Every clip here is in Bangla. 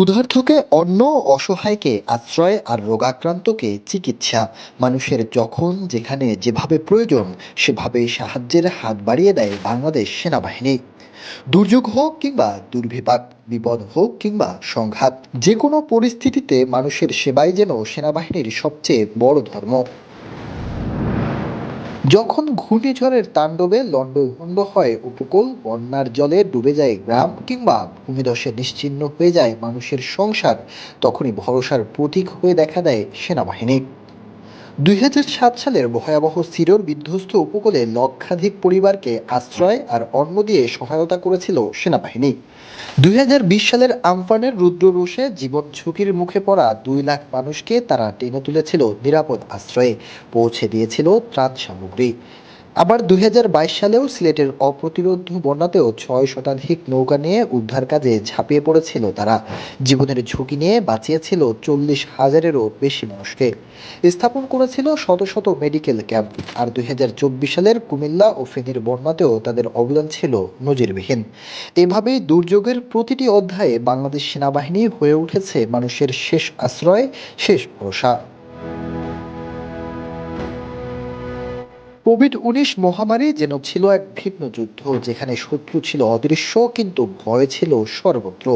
ক্ষুধার্তকে অন্ন অসহায়কে আশ্রয় আর রোগাক্রান্তকে চিকিৎসা। মানুষের যখন যেখানে যেভাবে প্রয়োজন সেভাবেই সাহায্যের হাত বাড়িয়ে দেয় বাংলাদেশ সেনাবাহিনী। দুর্যোগ হোক কিংবা দুর্বিপাক, বিপদ হোক কিংবা সংঘাত যে কোনো পরিস্থিতিতে মানুষের সেবাই যেন সেনাবাহিনীর সবচেয়ে বড় ধর্ম। যখন ঘূর্ণিঝড়ের তাণ্ডবে লণ্ডভণ্ড হয়, উপকূল বন্যার জলে ডুবে যায় গ্রাম কিংবা ভূমিধসে নিশ্চিহ্ন হয়ে যায় মানুষের সংসার, তখনই ভরসার প্রতীক হয়ে দেখা দেয় সেনাবাহিনী। দুই সালের ভয়াবহ সিরোর বিধ্বস্ত উপকূলে লক্ষাধিক পরিবারকে আশ্রয় আর অন্ন দিয়ে সহায়তা করেছিল সেনাবাহিনী। দুই হাজার বিশ সালের আমফানের রুদ্ররোষে জীবন ঝুঁকির মুখে পড়া দুই লাখ মানুষকে তারা টেনে তুলেছিল নিরাপদ আশ্রয়ে। পৌঁছে দিয়েছিল ত্রাণ সামগ্রী। আবার দু হাজার বাইশ সালেও সিলেটের অপ্রতিরোধ বন্যাতেও ছয় শতাধিক নৌকা নিয়ে উদ্ধার কাজে ঝাঁপিয়ে পড়েছিল তারা। জীবনের ঝুঁকি নিয়ে বাঁচিয়েছিল চল্লিশ হাজারেরও বেশি মানুষকে। স্থাপন করেছিল শত শত মেডিকেল ক্যাম্প। আর দুই হাজার চব্বিশ সালের কুমিল্লা ও ফেনীর বন্যাতেও তাদের অবদান ছিল নজিরবিহীন। এভাবেই দুর্যোগের প্রতিটি অধ্যায়ে বাংলাদেশ সেনাবাহিনী হয়ে উঠেছে মানুষের শেষ আশ্রয়, শেষ ভরসা। কোভিড উনিশ মহামারী যেন ছিল এক ভিন্ন যুদ্ধ, যেখানে শত্রু ছিল অদৃশ্য কিন্তু ভয় ছিল সর্বত্র।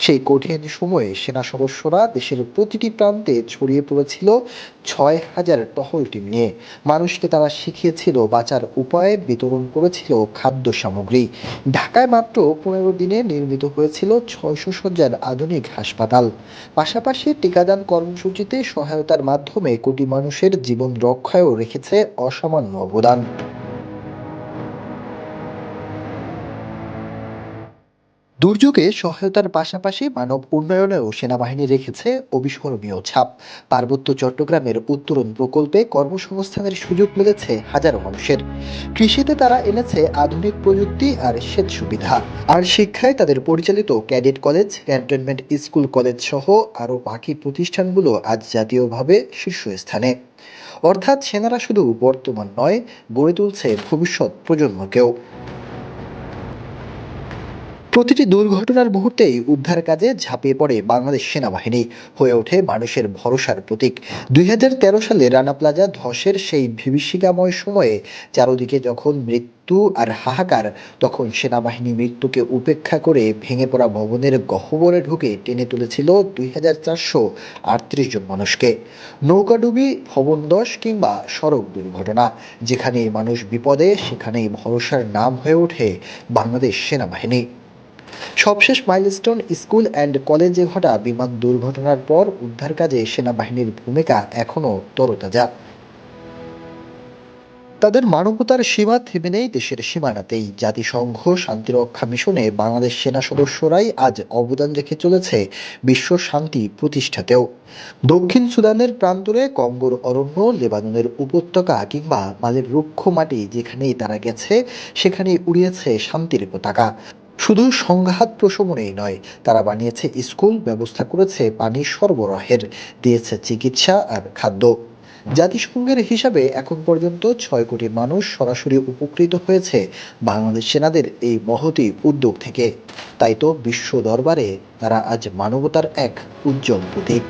সেই কঠিন সময়ে সেনা সদস্যরা দেশের প্রতিটি প্রান্তে ছড়িয়ে পড়েছিল ছয় হাজার টহল টিম নিয়ে। মানুষকে তারা শিখিয়েছিল বাঁচার উপায়, বিতরণ করেছিল খাদ্য সামগ্রী। ঢাকায় মাত্র পনেরো দিনে নির্মিত হয়েছিল ছয়শো শয্যার আধুনিক হাসপাতাল। পাশাপাশি টিকাদান কর্মসূচিতে সহায়তার মাধ্যমে কোটি মানুষের জীবন রক্ষায়ও রেখেছে অসামান্য অবদান দুর্যোগে সহায়তার পাশাপাশি মানব উন্নয়নেও সেনাবাহিনী রেখেছে অবিস্মরণীয় ছাপ। পার্বত্য চট্টগ্রামের উত্তরণ প্রকল্পে কর্মসংস্থানের সুযোগ মিলেছে হাজারো মানুষের। কৃষিতে তারা এনেছে আধুনিক প্রযুক্তি আর সেচ সুবিধা। আর শিক্ষায় তাদের পরিচালিত cadet college, cantonment school college সহ আরও বাকি প্রতিষ্ঠানগুলো আজ জাতীয়ভাবে শীর্ষস্থানে। অর্থাৎ সেনারা শুধু বর্তমান নয় গড়ে তুলছে ভবিষ্যৎ প্রজন্মকেও। প্রতিটি দুর্ঘটনার মুহূর্তেই উদ্ধার কাজে ঝাঁপিয়ে পড়ে বাংলাদেশ সেনাবাহিনী। হয়ে ওঠে মানুষের ভরসার প্রতীক। দুই হাজার তেরো সালে রানা প্লাজা ধসের সেই বিভীষিকাময় সময়ে চারদিকে যখন মৃত্যু আর হাহাকার, তখন সেনাবাহিনী মৃত্যুকে উপেক্ষা করে ভেঙে পড়া ভবনের গহ্বরে ঢুকে টেনে তুলেছিল দুই হাজার চারশো আটত্রিশ জন মানুষকে। নৌকাডুবি ভবনদশ কিংবা সড়ক দুর্ঘটনা যেখানে মানুষ বিপদে, সেখানেই ভরসার নাম হয়ে ওঠে বাংলাদেশ সেনাবাহিনী। সবশেষ মাইলস্টোন স্কুল অ্যান্ড কলেজে ঘটা বিমান দুর্ঘটনার পর উদ্ধার কাজে সেনাবাহিনীর ভূমিকা এখনও তরতাজা। তাদের মানবতার সীমা থেমে নেই দেশের সীমানাতেই। জাতিসংঘ শান্তিরক্ষা মিশনে বাংলাদেশ সেনা সদস্যরাই আজ অবদান রেখে চলেছে বিশ্ব শান্তি প্রতিষ্ঠাতেও। দক্ষিণ সুদানের প্রান্তরে কঙ্গোর অরণ্য, লেবাননের উপত্যকা কিংবা মালের রুক্ষ মাটি যেখানেই তারা গেছে, সেখানেই উড়িয়েছে শান্তির পতাকা। শুধু সংঘাত প্রশমনেই নয়, তারা বানিয়েছে স্কুল, ব্যবস্থা করেছে পানি সরবরাহের, দিয়েছে চিকিৎসা আর খাদ্য। জাতিসংঘের হিসাবে এখন পর্যন্ত ছয় কোটি মানুষ সরাসরি উপকৃত হয়েছে বাংলাদেশ সেনাদের এই মহতি উদ্যোগ থেকে। তাই তো বিশ্ব দরবারে তারা আজ মানবতার এক উজ্জ্বল প্রতীক।